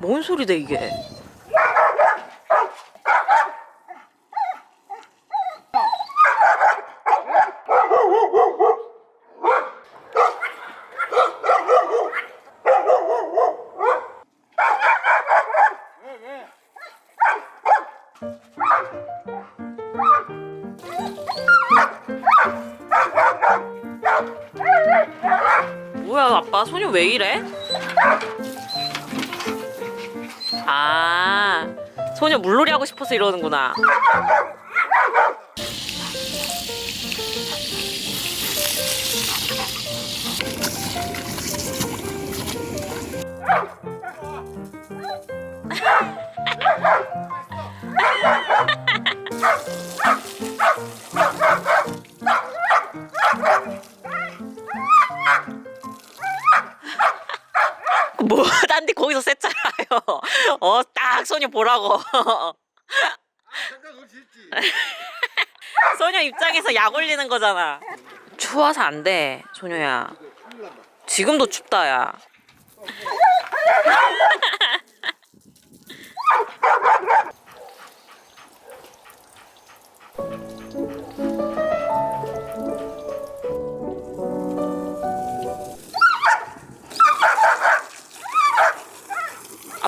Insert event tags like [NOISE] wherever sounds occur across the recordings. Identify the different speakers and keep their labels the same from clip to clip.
Speaker 1: 뭔 소리다 이게? 뭐야 아빠 소녀 왜 이래? 아 소녀 물놀이 하고 싶어서 이러는구나. [LAUGHS] 셌잖아요. 어, 딱 소녀 보라고.
Speaker 2: 생각 했지. [LAUGHS]
Speaker 1: 소녀 입장에서 약 올리는 거잖아. 추워서 안 돼, 소녀야. 지금도 춥다, 야.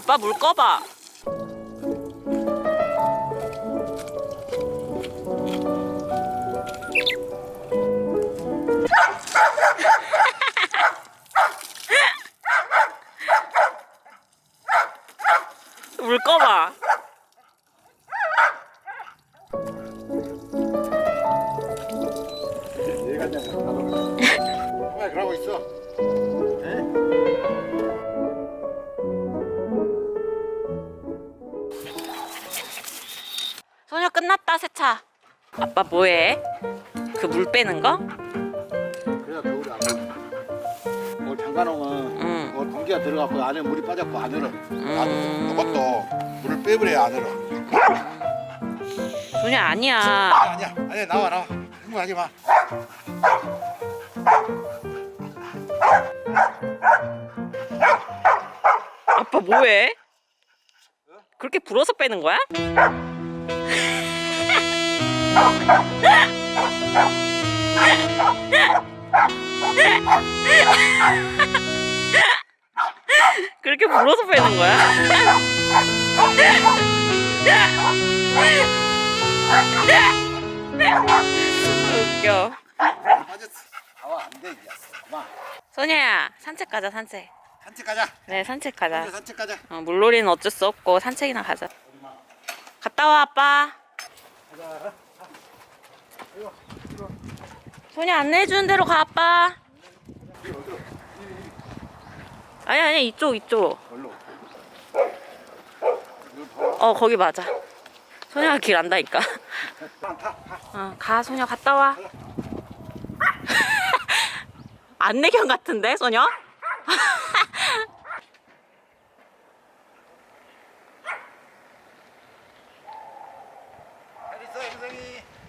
Speaker 1: 아빠 물 꺼봐. 물 꺼봐.
Speaker 2: 얘가 그냥 그러고 있어.
Speaker 1: 끝났다 세차. 아빠 뭐해? 그 물 빼는 거?
Speaker 2: 그래야 겨울에 안 돼. 뭐 잠가놓으면
Speaker 1: 응.
Speaker 2: 뭐 동기가 들어가고 안에 물이 빠졌고 안 얼어.
Speaker 1: 음.
Speaker 2: 나도 이것도 물을 빼버려야 안 얼어.
Speaker 1: 소녀 아니야.
Speaker 2: 아, 아니야, 아니야 나와 나와. 흥분하지 마.
Speaker 1: 아빠 뭐해? 그렇게 불어서 빼는 거야? 그렇게 불어서 빼는 거야? 웃겨.
Speaker 2: 나와 안 돼.
Speaker 1: 소녀야 산책 가자 산책.
Speaker 2: 산책 가자.
Speaker 1: 네 산책 가자.
Speaker 2: 산책 가자.
Speaker 1: 어, 물놀이는 어쩔 수 없고 산책이나 가자. 갔다 와 아빠. 소녀 안내해 주는 대로 가 아빠. 아니 아니 이쪽 이쪽. 어 거기 맞아. 소녀가 길 안다니까. 어, 가 소녀 갔다 와. [LAUGHS] 안내견 같은데 소녀? [LAUGHS]
Speaker 2: 잘 있어, 영생이.